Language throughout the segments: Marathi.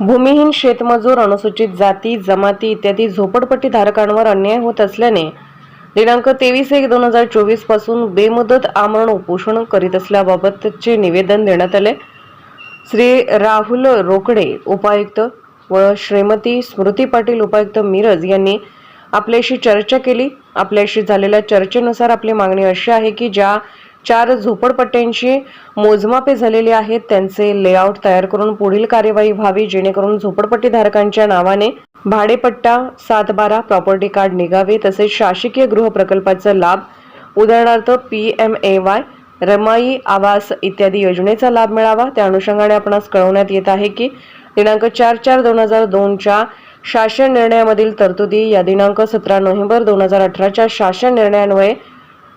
भूमिहीन शेतमजूर अनुसूचित जाती जमाती इत्यादी झोपडपट्टी धारकांवर अन्याय होत असल्याने दिनांक तेवीस एक दोन हजार चोवीसपासून बेमुदत आमरण उपोषण करीत असल्याबाबतचे निवेदन देण्यात आले. श्री राहुल रोकडे उपायुक्त व श्रीमती स्मृती पाटील उपायुक्त मिरज यांनी आपल्याशी चर्चा केली. आपल्याशी झालेल्या चर्चेनुसार आपली मागणी अशी आहे की ज्या चार झोपडपट्ट्यांची मोजमापे झालेली आहेत. त्यांचे लेआउट तयार करून पुढील कार्यवाही व्हावी जेणेकरून झोपडपट्टी धारकांच्या नावाने भाडेपट्टा सात बारा प्रॉपर्टी कार्ड निघावे. तसेच शासकीय गृह प्रकल्पाचा लाभ उदाहरणार्थ P M A Y Ramai Awas इत्यादी योजनेचा लाभ मिळावा. त्या अनुषंगाने आपणास कळवण्यात येत आहे की दिनांक चार चार दोन हजार दोनच्या शासन निर्णयामधील तरतुदी या दिनांक सतरा नोव्हेंबर दोन हजार अठराच्या शासन निर्णयान्वये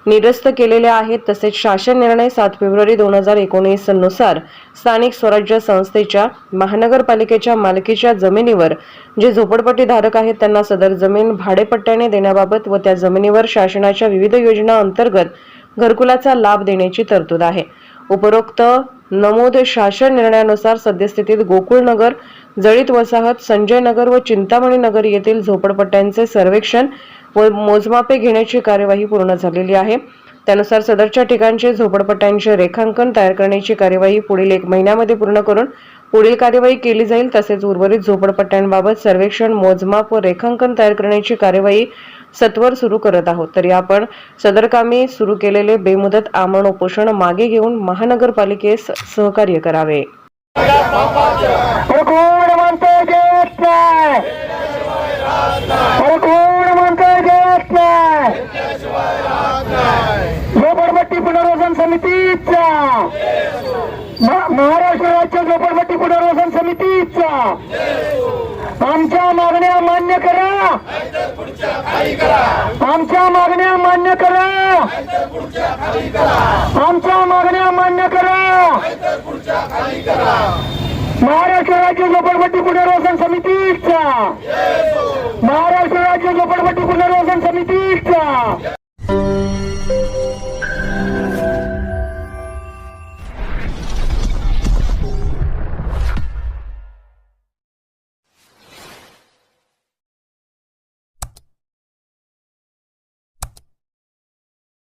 निरस्त केलेले आहेत. तसेच शासन निर्णय सात फेब्रुवारी दोन हजार एकोणीसनुसार स्थानिक स्वराज्य संस्थेच्या महानगरपालिकेच्या मालकीच्या जमिनीवर जे झोपडपट्टी धारक आहेत त्यांना सदर जमीन भाडेपट्ट्याने देण्याबाबत व त्या जमिनीवर शासनाच्या विविध योजना अंतर्गत घरकुलाचा लाभ देण्याची तरतूद आहे. उपरोक्त नमूद शासन निर्णयानुसार सद्यस्थितीत गोकुळनगर जळीत वसाहत संजय नगर व चिंतामणी नगर येथील झोपडपट्ट्यांचे सर्वेक्षण व मोजमापे घेण्याची कार्यवाही पूर्ण झालेली आहे. त्यानुसार सदरच्या ठिकाणचे झोपडपट्ट्यांचे रेखांकन तयार करण्याची कार्यवाही पुढील एक महिन्यामध्ये पूर्ण करून पुढील कार्यवाही केली जाईल. तसेच उर्वरित झोपडपट्ट्यांबाबत सर्वेक्षण मोजमाप व रेखांकन तयार करण्याची कार्यवाही सत्वर सुरू करत आहोत. तरी आपण सदरकामी सुरू केलेले बेमुदत आमरण उपोषण मागे घेऊन महानगरपालिकेस सहकार्य करावे. झोपडपट्टी पुनर्वसन समितीचा! महाराष्ट्र राज्य झोपडपट्टी पुनर्वसन समितीचा! आमच्या मागण्या मान्य करा. आमच्या मागण्या मान्य करा. आमच्या मागण्या मान्य करा. महाराष्ट्र राज्य झोपडपट्टी पुनर्वसन समितीचा महाराष्ट्र